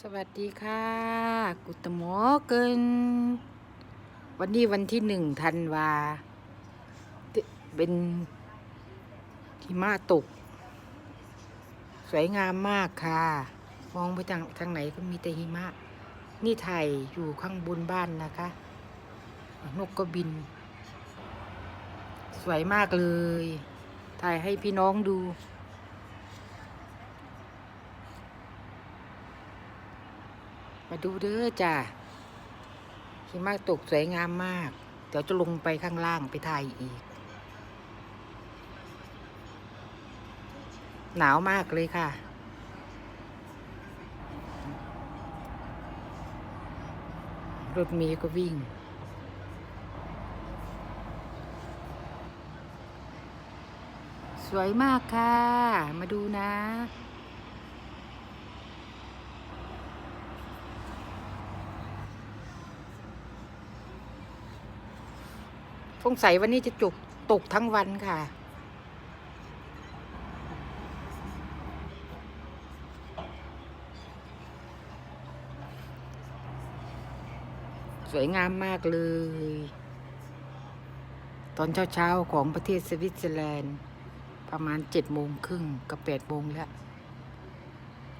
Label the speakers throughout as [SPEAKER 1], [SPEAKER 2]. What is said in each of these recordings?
[SPEAKER 1] สวัสดีค่ะ กุตมอเกิน วันนี้วันที่หนึ่งธันวาเตเป็นหิมะตก สวยงามมากค่ะ มองไปทางทางไหนก็มีแต่หิมะ นี่ไทยอยู่ข้างบนบ้านนะคะ นกก็บิน สวยมากเลย ถ่ายให้พี่น้องดู มาดูเด้อจ้ะหิมะตกสวยงามมาก เดี๋ยวจะลงไปข้างล่างไปถ่ายอีก หนาวมากเลยค่ะ รถเมย์ก็วิ่งสวยมากค่ะ มาดูนะ สงสัยวันนี้จะจุกตกทั้งวันค่ะ สวยงามมากเลย ตอนเช้าๆ ของประเทศสวิตเซอร์แลนด์ ประมาณเจ็ดโมงครึ่งกับแปดโมงแล้ว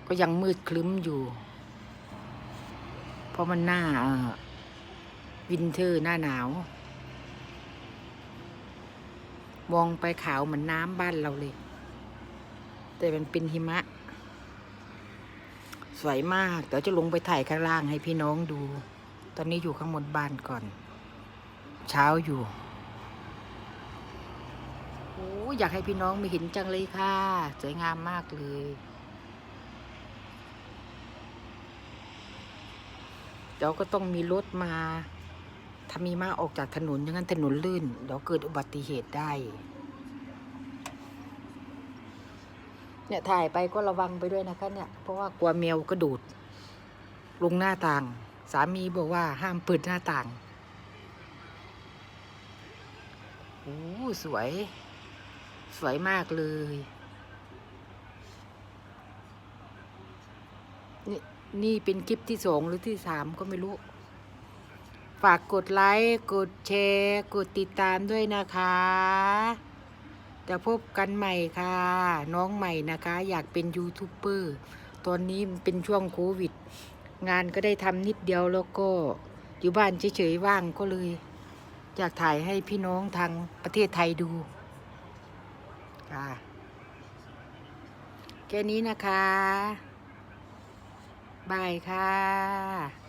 [SPEAKER 1] ก็ยังมืดคลึ้มอยู่ เพราะมันหน้าวินเทอร์หน้าหนาว มองไปขาวเหมือนน้ำบ้านเราเลย แต่มันเป็นหิมะ สวยมากเดี๋ยวจะลงไปถ่ายข้างล่างให้พี่น้องดู ตอนนี้อยู่ข้างบนบ้านก่อน เช้าอยู่โอ้อยากให้พี่น้องมาเห็นจังเลยค่ะ สวยงามมากเลยเดี๋ยวก็ต้องมีรถมา ถ้ามีมาออกจากถนนอย่างนั้นถนนลื่นเดี๋ยวเกิดอุบัติเหตุได้ เนี่ยถ่ายไปก็ระวังไปด้วยนะคะเนี่ย เพราะว่ากลัวแมวกระโดดลงหน้าต่าง สามีบอกว่าห้ามเปิดหน้าต่างโอ้สวย สวยมากเลยนี่นี่เป็นคลิปที่สองหรือที่สามก็ไม่รู้ ฝากกดไลค์ กดแชร์ กดติดตามด้วยนะคะ จะพบกันใหม่ค่ะ น้องใหม่นะคะ อยากเป็นยูทูบเบอร์ตอนนี้มันเป็นช่วงโควิด งานก็ได้ทำนิดเดียวแล้วก็อยู่บ้านเฉยๆว่างก็เลย อยากถ่ายให้พี่น้องทางประเทศไทยดูค่ะแค่นี้นะคะ บายค่ะ